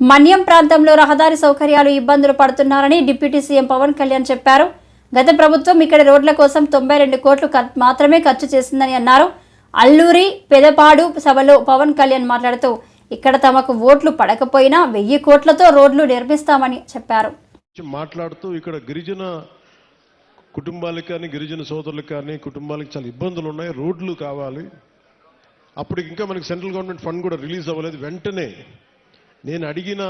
మన్యం ప్రాంతంలో రహదారి సౌకర్యాలు ఇబ్బందులు పడుతున్నారని డిప్యూటీ సీఎం పవన్ కళ్యాణ్ చెప్పారు. గత ప్రభుత్వం ఇక్కడ రోడ్ల కోసం తొంభై రెండు కోట్లు మాత్రమే ఖర్చు చేసిందని అన్నారు. అల్లూరి పెదపాడు సభలో పవన్ కళ్యాణ్ మాట్లాడుతూ ఇక్కడ తమకు ఓట్లు పడకపోయినా వెయ్యి కోట్లతో రోడ్లు నిర్మిస్తామని చెప్పారు. మాట్లాడుతూ ఇక్కడ గిరిజన కుటుంబాలకు కానీ గిరిజన సోదరులకు కానీ కుటుంబాలకు చాలా ఇబ్బందులు ఉన్నాయి. రోడ్లు కావాలి. అప్పుడు ఇంకా మనకి సెంట్రల్ గవర్నమెంట్ ఫండ్ కూడా రిలీజ్ అవ్వలేదు. వెంటనే నేను అడిగిన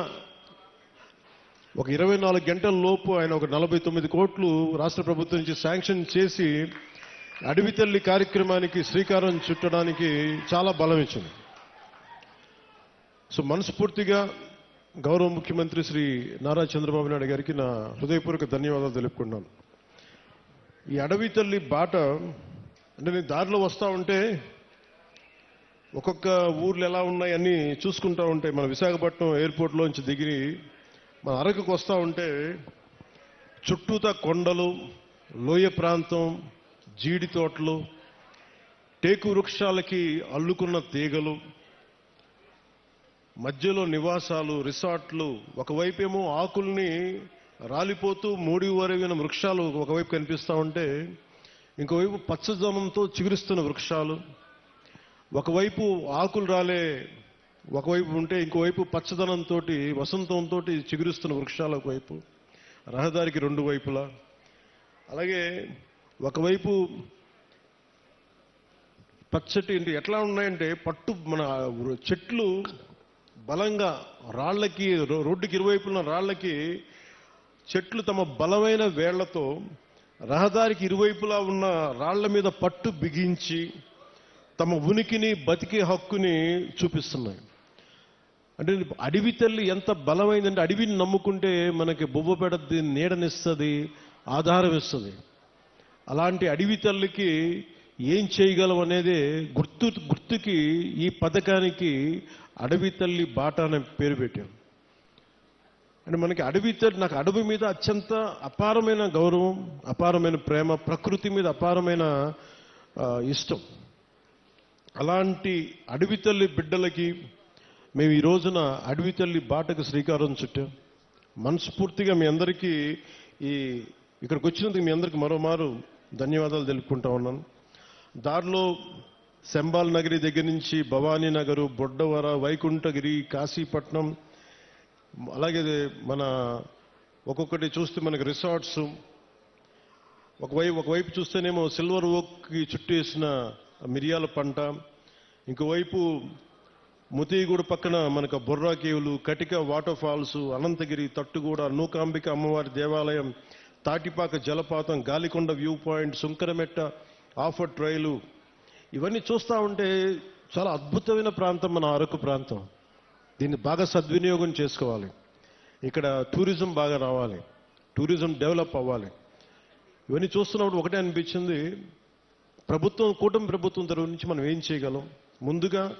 ఒక ఇరవై నాలుగు గంటల లోపు ఆయన ఒక నలభై తొమ్మిది కోట్లు రాష్ట్ర ప్రభుత్వం నుంచి శాంక్షన్ చేసి అడవి తల్లి కార్యక్రమానికి శ్రీకారం చుట్టడానికి చాలా బలం ఇచ్చింది. సో మనస్ఫూర్తిగా గౌరవ ముఖ్యమంత్రి శ్రీ నారా చంద్రబాబు నాయుడు గారికి నా హృదయపూర్వక ధన్యవాదాలు తెలుపుకున్నాను ఈ అడవి తల్లి బాట అంటే నేను దారిలో వస్తా ఉంటే ఒక్కొక్క ఊర్లు ఎలా ఉన్నాయని చూసుకుంటా ఉంటే మన విశాఖపట్నం ఎయిర్పోర్ట్లోంచి దిగిరి మన అరకుకు వస్తూ ఉంటే చుట్టూతా కొండలు లోయ ప్రాంతం జీడి తోటలు టేకు వృక్షాలకి అల్లుకున్న తీగలు మధ్యలో నివాసాలు రిసార్ట్లు ఒకవైపేమో ఆకుల్ని రాలిపోతూ మూడి వరవిన వృక్షాలు ఒకవైపు కనిపిస్తూ ఉంటే ఇంకోవైపు పచ్చదనంతో చిగురిస్తున్న వృక్షాలు ఒకవైపు ఆకులు రాలే ఒకవైపు ఉంటే ఇంకోవైపు పచ్చదనంతో వసంతంతో చిగురిస్తున్న వృక్షాలు ఒకవైపు రహదారికి రెండు వైపులా. అలాగే ఒకవైపు పచ్చటి ఎట్లా ఉన్నాయంటే పట్టు మన చెట్లు బలంగా రాళ్ళకి రోడ్డుకి ఇరువైపున రాళ్ళకి చెట్లు తమ బలమైన వేళ్ళతో రహదారికి ఇరువైపులా ఉన్న రాళ్ళ మీద పట్టు బిగించి తమ ఉనికిని బతికే హక్కుని చూపిస్తున్నాయి. అంటే అడవి తల్లి ఎంత బలమైందంటే అడవిని నమ్ముకుంటే మనకి బొబ్బ పెడద్ది నీడనిస్తుంది ఆధారం ఇస్తుంది. అలాంటి అడవి తల్లికి ఏం చేయగలం అనేది గుర్తు గుర్తుకి ఈ పథకానికి అడవి తల్లి బాట అనే పేరు పెట్టాం అంటే మనకి అడవి తల్లి నాకు అడవి మీద అత్యంత అపారమైన గౌరవం అపారమైన ప్రేమ ప్రకృతి మీద అపారమైన ఇష్టం. అలాంటి అడవి తల్లి బిడ్డలకి మేము ఈ రోజున అడవి తల్లి బాటకు శ్రీకారం చుట్టాం. మనస్ఫూర్తిగా మీ అందరికీ ఈ ఇక్కడికి వచ్చినందుకు మీ అందరికీ మరోమారు ధన్యవాదాలు తెలుపుకుంటా ఉన్నాను. దారిలో శంబాల్ నగరి దగ్గర నుంచి భవానీ నగరు బొడ్డవర వైకుంఠగిరి కాశీపట్నం అలాగే మన ఒక్కొక్కటి చూస్తే మనకి రిసార్ట్స్. ఒకవైపు ఒకవైపు చూస్తేనేమో సిల్వర్ ఓక్కి చుట్టేసిన మిరియాల పంట. ఇంకోవైపు ముతిగూడ పక్కన మనకు బొర్రా కేవులు కటిక వాటర్ ఫాల్స్ అనంతగిరి తట్టుగూడ నూకాంబిక అమ్మవారి దేవాలయం తాటిపాక జలపాతం గాలికొండ వ్యూ పాయింట్ సుంకరమెట్ట ఆఫర్ ట్రైలు. ఇవన్నీ చూస్తూ ఉంటే చాలా అద్భుతమైన ప్రాంతం మన అరకు ప్రాంతం. దీన్ని బాగా సద్వినియోగం చేసుకోవాలి. ఇక్కడ టూరిజం బాగా రావాలి. టూరిజం డెవలప్ అవ్వాలి. ఇవన్నీ చూస్తున్నప్పుడు ఒకటే అనిపించింది ప్రభుత్వం కూటమి ప్రభుత్వం తరఫు నుంచి మనం ఏం చేయగలం? ముందుగా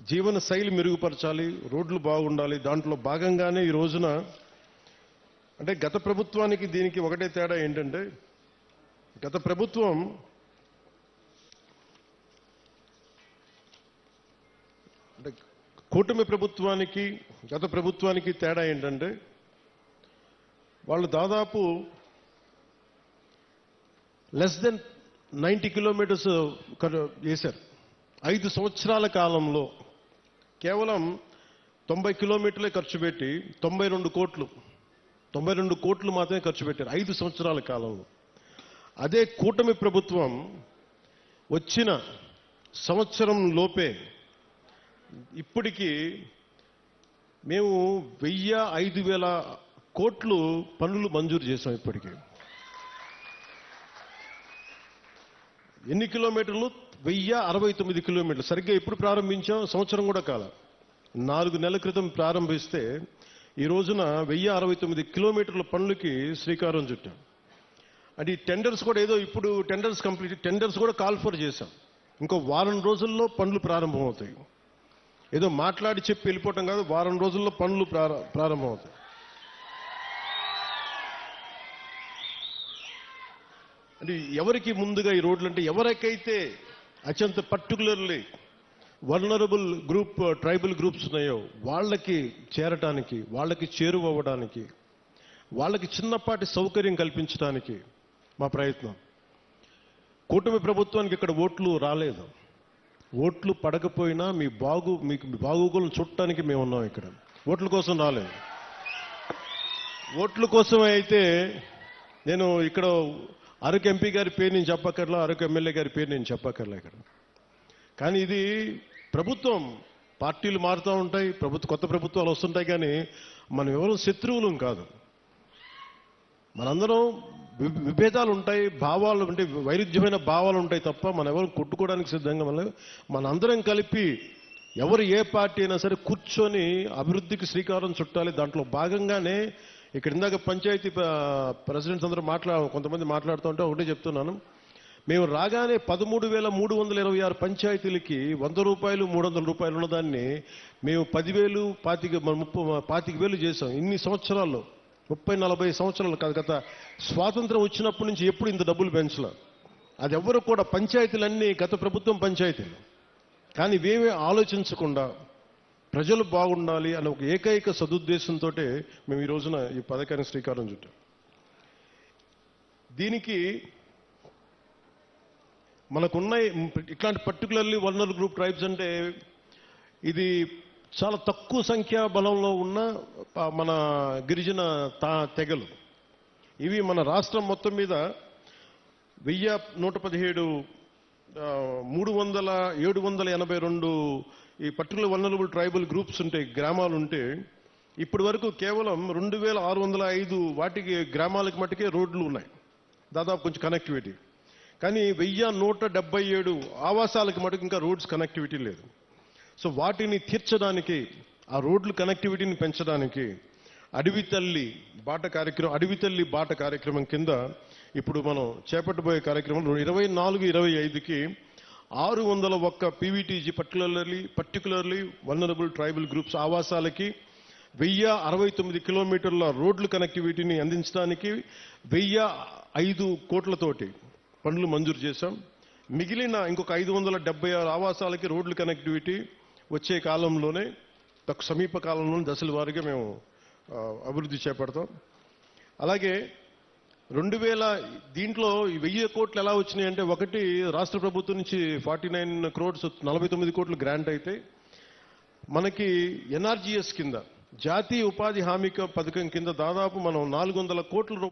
జీవన శైలి మెరుగుపరచాలి రోడ్లు బాగుండాలి. దాంట్లో భాగంగానే ఈ రోజున అంటే గత ప్రభుత్వానికి దీనికి ఒకటే తేడా ఏంటంటే గత ప్రభుత్వం అంటే కూటమి ప్రభుత్వానికి గత ప్రభుత్వానికి తేడా ఏంటంటే వాళ్ళు దాదాపు లెస్ దెన్ నైంటీ కిలోమీటర్స్ చేశారు ఐదు సంవత్సరాల కాలంలో కేవలం తొంభై కిలోమీటర్లే ఖర్చు పెట్టి తొంభై రెండు కోట్లు తొంభై రెండు కోట్లు మాత్రమే ఖర్చు పెట్టారు ఐదు సంవత్సరాల కాలంలో. అదే కూటమి ప్రభుత్వం వచ్చిన సంవత్సరం లోపే ఇప్పటికీ మేము వెయ్యి ఐదు వేల కోట్లు పనులు మంజూరు చేసాం ఇప్పటికీ. ఎన్ని కిలోమీటర్లు? వెయ్యి అరవై తొమ్మిది కిలోమీటర్లు. సరిగ్గా ఎప్పుడు ప్రారంభించాం? సంవత్సరం కూడా కాల. నాలుగు నెలల క్రితం ప్రారంభిస్తే ఈ రోజున వెయ్యి అరవై తొమ్మిది కిలోమీటర్ల పనులకి శ్రీకారం చుట్టాం. అంటే ఈ టెండర్స్ కూడా ఏదో ఇప్పుడు టెండర్స్ కంప్లీట్ టెండర్స్ కూడా కాల్ ఫర్ చేశాం. ఇంకో వారం రోజుల్లో పనులు ప్రారంభమవుతాయి. ఏదో మాట్లాడి చెప్పి వెళ్ళిపోవటం కాదు వారం రోజుల్లో పనులు ప్రారంభమవుతాయి. అంటే ఎవరికి ముందుగా ఈ రోడ్లు అంటే ఎవరికైతే అత్యంత particularly vulnerable group tribal groups ఉన్నాయో వాళ్ళకి చేరటానికి వాళ్ళకి చేరువవ్వడానికి వాళ్ళకి చిన్నపాటి సౌకర్యం కల్పించడానికి మా ప్రయత్నం. కూటమి ప్రభుత్వానికి ఇక్కడ ఓట్లు రాలేదు. ఓట్లు పడకపోయినా మీ బాగు మీకు మీ బాగోగులను మేము ఉన్నాం ఇక్కడ. ఓట్ల కోసం రాలేదు. ఓట్ల కోసం అయితే నేను ఇక్కడ అరకు ఎంపీ గారి పేరు నేను చెప్పక్కర్లా అరకు ఎమ్మెల్యే గారి పేరు నేను చెప్పక్కర్లా ఇక్కడ. కానీ ఇది ప్రభుత్వం పార్టీలు మారుతూ ఉంటాయి ప్రభుత్వ కొత్త ప్రభుత్వాలు వస్తుంటాయి కానీ మనం ఎవరు శత్రువులం కాదు. మనందరం విభేదాలు ఉంటాయి భావాలు అంటే వైరుధ్యమైన భావాలు ఉంటాయి తప్ప మనం ఎవరు కొట్టుకోవడానికి సిద్ధంగా మన మనందరం కలిపి ఎవరు ఏ పార్టీ అయినా సరే కూర్చొని అభివృద్ధికి శ్రీకారం చుట్టాలి. దాంట్లో భాగంగానే ఇక్కడ ఇందాక పంచాయతీ ప్రెసిడెంట్స్ అందరూ మాట్లా కొంతమంది మాట్లాడుతూ ఉంటే ఒకటే చెప్తున్నాను. మేము రాగానే పదమూడు వేల మూడు వందల ఇరవై ఆరు పంచాయతీలకి వంద రూపాయలు మూడు వందల రూపాయలు ఉన్నదాన్ని మేము పదివేలు పాతిక ముప్పై పాతిక వేలు చేసాం ఇన్ని సంవత్సరాల్లో. ముప్పై నలభై సంవత్సరాలు కాదు గత స్వాతంత్రం వచ్చినప్పటి నుంచి ఎప్పుడు ఇంత డబ్బులు పెంచలే. అది ఎవరు కూడా పంచాయతీలన్నీ గత ప్రభుత్వం పంచాయతీలు. కానీ ఇవేమీ ఆలోచించకుండా ప్రజలు బాగుండాలి అనే ఒక ఏకైక సదుద్దేశంతో మేము ఈ రోజున ఈ పథకానికి శ్రీకారం చుట్టాం. దీనికి మనకున్న ఇట్లాంటి పర్టికులర్లీ వర్నర్ గ్రూప్ ట్రైబ్స్ అంటే ఇది చాలా తక్కువ సంఖ్యా బలంలో ఉన్న మన గిరిజన తా తెగలు. ఇవి మన రాష్ట్రం మొత్తం మీద వెయ్యి నూట పదిహేడు మూడు వందల ఏడు వందల ఎనభై రెండు ఈ పర్టికులర్ వల్నరబుల్ ట్రైబల్ గ్రూప్స్ ఉంటే గ్రామాలు ఉంటే ఇప్పటి వరకు కేవలం రెండు వేల ఆరు వందల ఐదు వాటికి గ్రామాలకు మట్టుకే రోడ్లు ఉన్నాయి. దాదాపు కొంచెం కనెక్టివిటీ కానీ వెయ్యి నూట డెబ్బై ఏడు ఆవాసాలకు మటుకు ఇంకా రోడ్స్ కనెక్టివిటీ లేదు. సో వాటిని తీర్చడానికి ఆ రోడ్లు కనెక్టివిటీని పెంచడానికి అడవి తల్లి బాట కార్యక్రమం అడవి తల్లి బాట కార్యక్రమం కింద ఇప్పుడు మనం చేపట్టబోయే కార్యక్రమం ఇరవై నాలుగు ఇరవై ఐదుకి ఆరు వందల ఒక్క PVTG particularly particularly vulnerable tribal groups ఆవాసాలకి వెయ్యి అరవై తొమ్మిది కిలోమీటర్ల రోడ్లు కనెక్టివిటీని అందించడానికి వెయ్యి ఐదు కోట్లతోటి పనులు మంజూరు చేశాం. మిగిలిన ఇంకొక ఐదు వందల డెబ్బై ఆరు ఆవాసాలకి రోడ్లు కనెక్టివిటీ వచ్చే కాలంలోనే తక్కువ సమీప కాలంలోనే దశల వారీగా మేము అభివృద్ధి చేపడతాం. అలాగే రెండు వేల దీంట్లో ఈ వెయ్యి కోట్లు ఎలా వచ్చినాయి అంటే ఒకటి రాష్ట్ర ప్రభుత్వం నుంచి ఫార్టీ నైన్ క్రోడ్స్ నలభై తొమ్మిది కోట్లు గ్రాంట్ అయితే మనకి ఎన్ఆర్జీఎస్ కింద జాతీయ ఉపాధి హామీ పథకం కింద దాదాపు మనం నాలుగు వందల కోట్ల